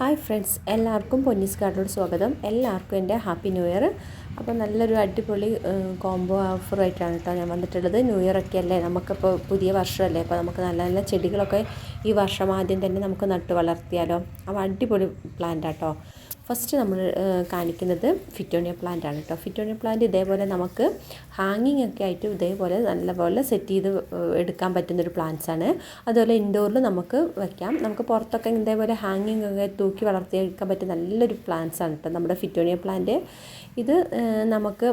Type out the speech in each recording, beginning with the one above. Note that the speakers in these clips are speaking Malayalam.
ഹായ് ഫ്രണ്ട്സ് എല്ലാവർക്കും പൊന്നീസ് കാർഡോട് സ്വാഗതം. എല്ലാവർക്കും എന്റെ ഹാപ്പി ന്യൂ ഇയർ. അപ്പോൾ നല്ലൊരു അടിപൊളി കോംബോ ഓഫറായിട്ടാണ് കേട്ടോ ഞാൻ വന്നിട്ടുള്ളത്. ന്യൂ ഇയർ ഒക്കെ അല്ലേ? നമുക്കിപ്പോൾ പുതിയ വർഷമല്ലേ? അപ്പോൾ നമുക്ക് നല്ല നല്ല ചെടികളൊക്കെ ഈ വർഷം ആദ്യം തന്നെ നമുക്ക് നട്ട് വളർത്തിയാലോ? അപ്പോൾ അടിപൊളി പ്ലാന്റ് ആട്ടോ ഫസ്റ്റ് നമ്മൾ കാണിക്കുന്നത് ഫിറ്റോണിയ പ്ലാന്റ് ആണ് കേട്ടോ ഫിറ്റോണിയ പ്ലാന്റ് ഇതേപോലെ നമുക്ക് ഹാങ്ങിങ് ഒക്കെ ആയിട്ട് ഇതേപോലെ നല്ലപോലെ സെറ്റ് ചെയ്ത് എടുക്കാൻ പറ്റുന്നൊരു പ്ലാന്റ്സ് ആണ്. അതുപോലെ ഇൻഡോറിൽ നമുക്ക് വയ്ക്കാം നമുക്ക് പുറത്തൊക്കെ ഇതേപോലെ ഹാങ്ങിങ് ഒക്കെ തൂക്കി വളർത്തിയെടുക്കാൻ പറ്റിയ നല്ലൊരു പ്ലാന്റ്സ് ആണ് കേട്ടോ നമ്മുടെ ഫിറ്റോണിയ പ്ലാന്റ് ഇത് നമുക്ക്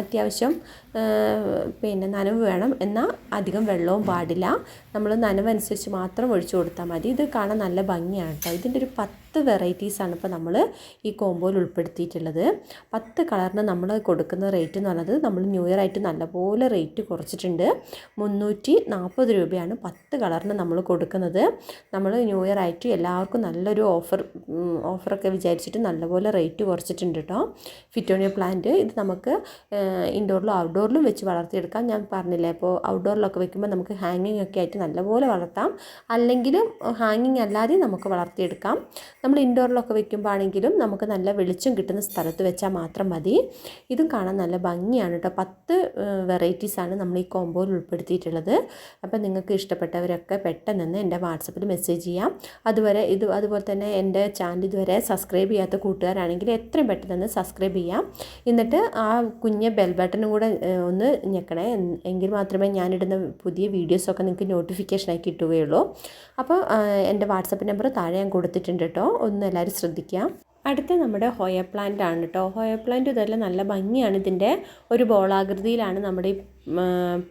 അത്യാവശ്യം പിന്നെ നനവ് വേണം. എന്നാൽ അധികം വെള്ളവും പാടില്ല. നമ്മൾ നനവനുസരിച്ച് മാത്രം ഒഴിച്ചു കൊടുത്താൽ മതി. ഇത് കാണാൻ നല്ല ഭംഗിയാണ് കേട്ടോ ഇതിന്റെ ഒരു പത്ത് വെറൈറ്റീസാണ് ഇപ്പോൾ നമ്മൾ ഈ കോംബോയിൽ ഉൾപ്പെടുത്തിയിട്ടുള്ളത്. പത്ത് കളറിന് നമ്മൾ കൊടുക്കുന്ന റേറ്റ് എന്ന് പറയുന്നത് നമ്മൾ ന്യൂ ഇയർ ആയിട്ട് നല്ലപോലെ റേറ്റ് കുറച്ചിട്ടുണ്ട്. മുന്നൂറ്റി നാൽപ്പത് രൂപയാണ് പത്ത് കളറിന് നമ്മൾ കൊടുക്കുന്നത്. നമ്മൾ ന്യൂ ഇയർ ആയിട്ട് എല്ലാവർക്കും നല്ലൊരു ഓഫർ ഓഫറൊക്കെ വിചാരിച്ചിട്ട് നല്ലപോലെ റേറ്റ് കുറച്ചിട്ടുണ്ട് കേട്ടോ ഫിറ്റോണിയ പ്ലാന്റ് ഇത് നമുക്ക് ഇൻഡോറിലും ഔട്ട്ഡോറിലും വെച്ച് വളർത്തിയെടുക്കാം. ഞാൻ പറഞ്ഞില്ലേ അപ്പോൾ ഔട്ട്ഡോറിലൊക്കെ വെക്കുമ്പോൾ നമുക്ക് ഹാങ്ങിങ് ഒക്കെ ആയിട്ട് നല്ലപോലെ വളർത്താം. അല്ലെങ്കിലും ഹാങ്ങിങ് അല്ലാതെ നമുക്ക് വളർത്തിയെടുക്കാം. നമ്മൾ ഇൻഡോറിലൊക്കെ വെക്കുമ്പോൾ ആണെങ്കിലും നമുക്ക് നല്ല വെളിച്ചം കിട്ടുന്ന സ്ഥലത്ത് വെച്ചാൽ മാത്രം മതി. ഇതും കാണാൻ നല്ല ഭംഗിയാണ് കേട്ടോ പത്ത് വെറൈറ്റീസാണ് നമ്മൾ ഈ കോമ്പോയിൽ ഉൾപ്പെടുത്തിയിട്ടുള്ളത്. അപ്പോൾ നിങ്ങൾക്ക് ഇഷ്ടപ്പെട്ടവരൊക്കെ പെട്ടെന്ന് എന്റെ വാട്സപ്പിൽ മെസ്സേജ് ചെയ്യാം. അതുവരെ ഇത് അതുപോലെ തന്നെ എന്റെ ചാനൽ ഇതുവരെ സബ്സ്ക്രൈബ് ചെയ്യാത്ത കൂട്ടുകാരാണെങ്കിൽ എത്രയും പെട്ടെന്ന് സബ്സ്ക്രൈബ് ചെയ്യാം. എന്നിട്ട് ആ കുഞ്ഞ് ബെൽ ബട്ടണും കൂടെ ഒന്ന് ഞെക്കണേ. എങ്കിൽ മാത്രമേ ഞാനിടുന്ന പുതിയ വീഡിയോസൊക്കെ നിങ്ങൾക്ക് നോട്ടിഫിക്കേഷനായി കിട്ടുകയുള്ളൂ. അപ്പോൾ എന്റെ വാട്സപ്പ് നമ്പർ താഴെ ഞാൻ കൊടുത്തിട്ടുണ്ട് കേട്ടോ ഒന്ന് എല്ലാവരും ശ്രദ്ധിക്കാം. അടുത്ത നമ്മുടെ ഹോയ പ്ലാന്റ് ആണ് കേട്ടോ ഹോയ പ്ലാന്റ് ഇതെല്ലാം നല്ല ഭംഗിയാണ്. ഇതിന്റെ ഒരു ബോളാകൃതിയിലാണ് നമ്മുടെ ഈ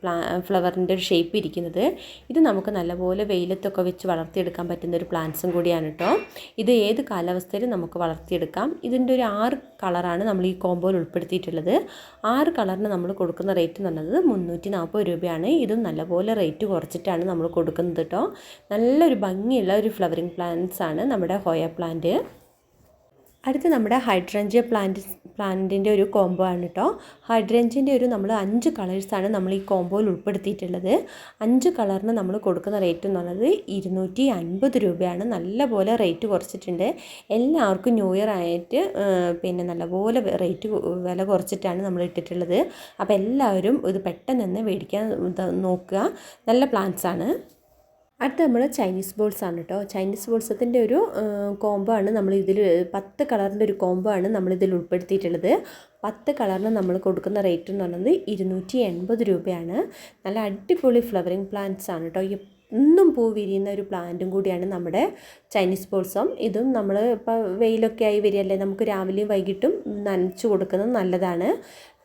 പ്ലാ ഫ്ലവറിന്റെ ഒരു ഷേപ്പ് ഇരിക്കുന്നത്. ഇത് നമുക്ക് നല്ലപോലെ വെയിലത്തൊക്കെ വെച്ച് വളർത്തിയെടുക്കാൻ പറ്റുന്ന ഒരു പ്ലാന്റ്സും കൂടിയാണ് കേട്ടോ ഇത് ഏത് കാലാവസ്ഥയിലും നമുക്ക് വളർത്തിയെടുക്കാം. ഇതിന്റെ ഒരു ആറ് കളറാണ് നമ്മൾ ഈ കോമ്പോയിൽ ഉൾപ്പെടുത്തിയിട്ടുള്ളത്. ആറ് കളറിന് നമ്മൾ കൊടുക്കുന്ന റേറ്റ് എന്ന് പറഞ്ഞത് മുന്നൂറ്റി നാൽപ്പത് രൂപയാണ്. ഇതും നല്ലപോലെ റേറ്റ് കുറച്ചിട്ടാണ് നമ്മൾ കൊടുക്കുന്നത് കേട്ടോ നല്ലൊരു ഭംഗിയുള്ള ഒരു ഫ്ലവറിങ് പ്ലാന്റ്സ് ആണ് നമ്മുടെ ഹോയ പ്ലാന്റ്. അടുത്ത് നമ്മുടെ ഹൈഡ്രഞ്ചിയ പ്ലാന്റ് പ്ലാന്റിന്റെ ഒരു കോംബോ ആണ് കേട്ടോ ഹൈഡ്രഞ്ചിന്റെ ഒരു നമ്മൾ അഞ്ച് കളേഴ്സാണ് നമ്മൾ ഈ കോംബോയിൽ ഉൾപ്പെടുത്തിയിട്ടുള്ളത്. അഞ്ച് കളറിന് നമ്മൾ കൊടുക്കുന്ന റേറ്റ് എന്ന് പറയുന്നത് ഇരുന്നൂറ്റി അൻപത് രൂപയാണ്. നല്ലപോലെ റേറ്റ് കുറച്ചിട്ടുണ്ട്. എല്ലാവർക്കും ന്യൂ ഇയർ ആയിട്ട് പിന്നെ നല്ലപോലെ റേറ്റ് വില കുറച്ചിട്ടാണ് നമ്മൾ ഇട്ടിട്ടുള്ളത്. അപ്പോൾ എല്ലാവരും ഇത് പെട്ടെന്ന് മേടിക്കാൻ നോക്കുക. നല്ല പ്ലാന്റ്സാണ് അടുത്ത നമ്മൾ ചൈനീസ് ബോൾസ് ആണ് കേട്ടോ ചൈനീസ് ബോൾസത്തിന്റെ ഒരു കോംബോ ആണ് നമ്മൾ ഇതിൽ പത്ത് കളറിന്റെ ഒരു കോംബോ ആണ് നമ്മളിതിൽ ഉൾപ്പെടുത്തിയിട്ടുള്ളത്. പത്ത് കളറിന് നമ്മൾ കൊടുക്കുന്ന റേറ്റ് എന്ന് പറയുന്നത് ഇരുന്നൂറ്റി എൺപത് രൂപയാണ്. നല്ല അടിപൊളി ഫ്ലവറിങ് പ്ലാന്റ്സ് ആണ് കേട്ടോ എന്നും പൂ വിരിയുന്ന ഒരു പ്ലാന്റും കൂടിയാണ് നമ്മുടെ ചൈനീസ് ബോൾസം ഇതും നമ്മൾ ഇപ്പോൾ വെയിലൊക്കെ ആയി വരികയല്ലേ നമുക്ക് രാവിലെയും വൈകിട്ടും നനച്ചു കൊടുക്കുന്നത് നല്ലതാണ്.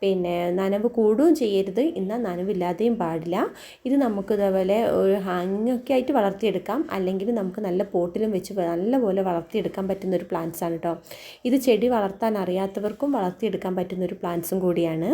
പിന്നെ നനവ് കൂടുകയും ചെയ്യരുത് എന്നാൽ നനവില്ലാതെയും പാടില്ല. ഇത് നമുക്ക് ഇതേപോലെ ഒരു ഹാങ്ങൊക്കെ ആയിട്ട് വളർത്തിയെടുക്കാം. അല്ലെങ്കിൽ നമുക്ക് നല്ല പോട്ടിലും വെച്ച് നല്ലപോലെ വളർത്തിയെടുക്കാൻ പറ്റുന്ന ഒരു പ്ലാന്റ്സ് ആണ് കേട്ടോ ഇത് ചെടി വളർത്താൻ അറിയാത്തവർക്കും വളർത്തിയെടുക്കാൻ പറ്റുന്ന ഒരു പ്ലാന്റ്സും കൂടിയാണ്.